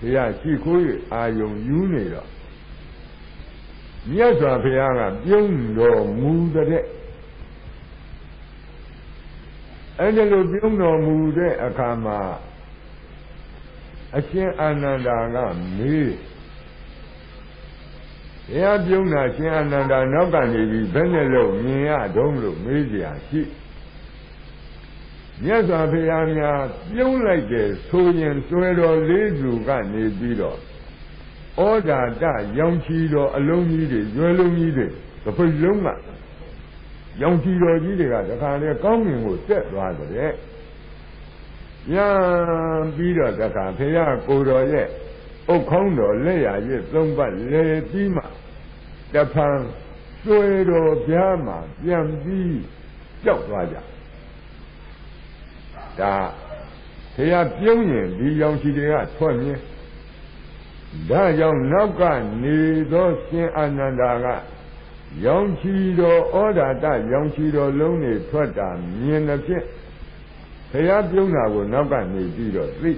တရားရှိခိုး၍အာယုံယူနေတော့မြတ်စွာဘုရားကပြုံးတော်မူတဲ့အဲ့ဒီလိုပြုံးတော်မူတဲ့အခါမှာအရှင်အာနန္ဒာကမေးဘုရားပြုံးတာရှင်အာနန္ဒာနောက်ကနေပြီးဘယ်နဲ့လို့မြင်ရတုံးလို့မေးကြရရှိ မြတ်စွာဘုရားများပြုံးလိုက်တယ်ဆိုရင်ဆွဲတော်လေးစုကနေပြီးတော့ဩဒာတရောင်ချီတော်အလုံးကြီးတွေရွယ်လုံးကြီးတွေသပိတ်လုံးကရောင်ချီတော်ကြီးတွေကတခါလေကောင်းငင်ကိုတက်သွားတဲ့ရံပြီးတော့တခါဖေရကိုတော်ရဲ့အုတ်ခေါင်းတော်လက်ရရဲ့သုံးပတ်လေပြီးမှတဖန်ဆွေတော်ပြားမှာပြန်ပြီးကြောက်သွားကြ ဒါဖေရပြုံးရင်ဒီရောင်ချီတွေကထွက်မြင်ဒါကြောင့်နောက်ကနေသောရှင်အာနန္ဒာကရောင်ချီတော်ဩဒာတရောင်ချီတော်လုံးနေထွက်တာမြင်တဲ့ဖြင့်ဘုရားပြုံးတာကိုနောက်ကနေပြီးတော့သိ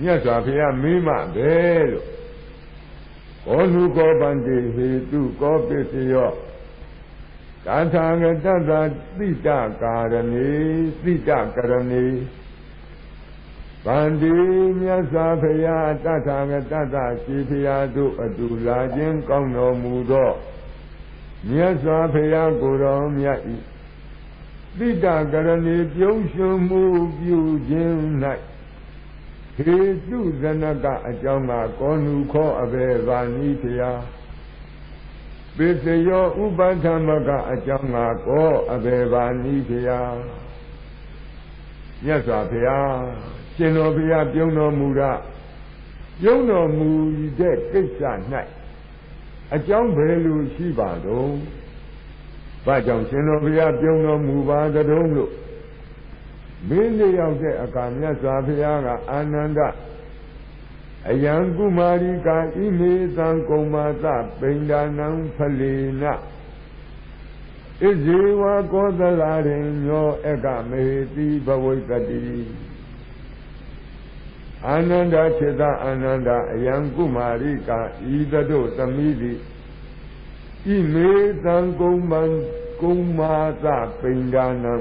မြတ်စွာဘုရားမေးမှပဲလို့ဘောနုကောပန္တိဟေတုကောပစ္စယော ကာထာဂတတ္တသိတကာရဏီသိတကရဏီဗန္တိမြတ်စွာဘုရားတထာဂတတ္တရှိဘုရားတို့အတူလာခြင်းကောင်းတော်မူသောမြတ်စွာဘုရားကိုယ်တော်မြတ်ဤတိတကရဏီပြုံးရွှင်မှုပြုခြင်း၌ဟေတုဇနကအကြောင်းကကောနုခောအဘေဗာနိဖျာ ပိစယောဥပသမကအကြောင်းကကောအဘေဗာနိဖျာမြတ်စွာဘုရားရှင်တော်ဘုရားပြုံးတော်မူတာပြုံးတော်မူတဲ့ကိစ္စ၌အကြောင်းဘယ်လိုရှိပါတော့ဘာကြောင့်ရှင်တော်ဘုရားပြုံးတော်မူပါကြုံလို့မင်းလေးရောက်တဲ့အခါမြတ်စွာဘုရားကအာနန္ဒ အယံကုမာရိကာဣမေသံကုံမာသပိန္ဒာနံဖလေနဣဇေဝကောသလာရင်ညောအကမေတိဘဝိတတိအာနန္ဒခြေသာအာနန္ဒအယံကုမာရိကာဤသို့သမီးသည်ဣမေသံကုံမံကုံမာသပိန္ဒာနံ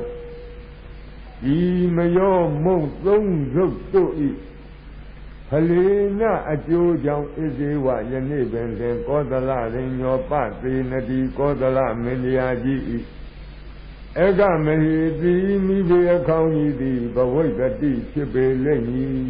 ဤမယောမုံသုံးရုပ်တို့ဤ ဖလေနအကျိုးကြောင့်ဣဇေဝယနေ့ပင်စဉ်ကောသလရင်ညောပသေနတိကောသလမင်းတရားကြီးဤအကမဟိတိမိဘေအခေါင်းကြီးသည်ဘဝိတ္တိဖြစ်ပေလိမ့်မည်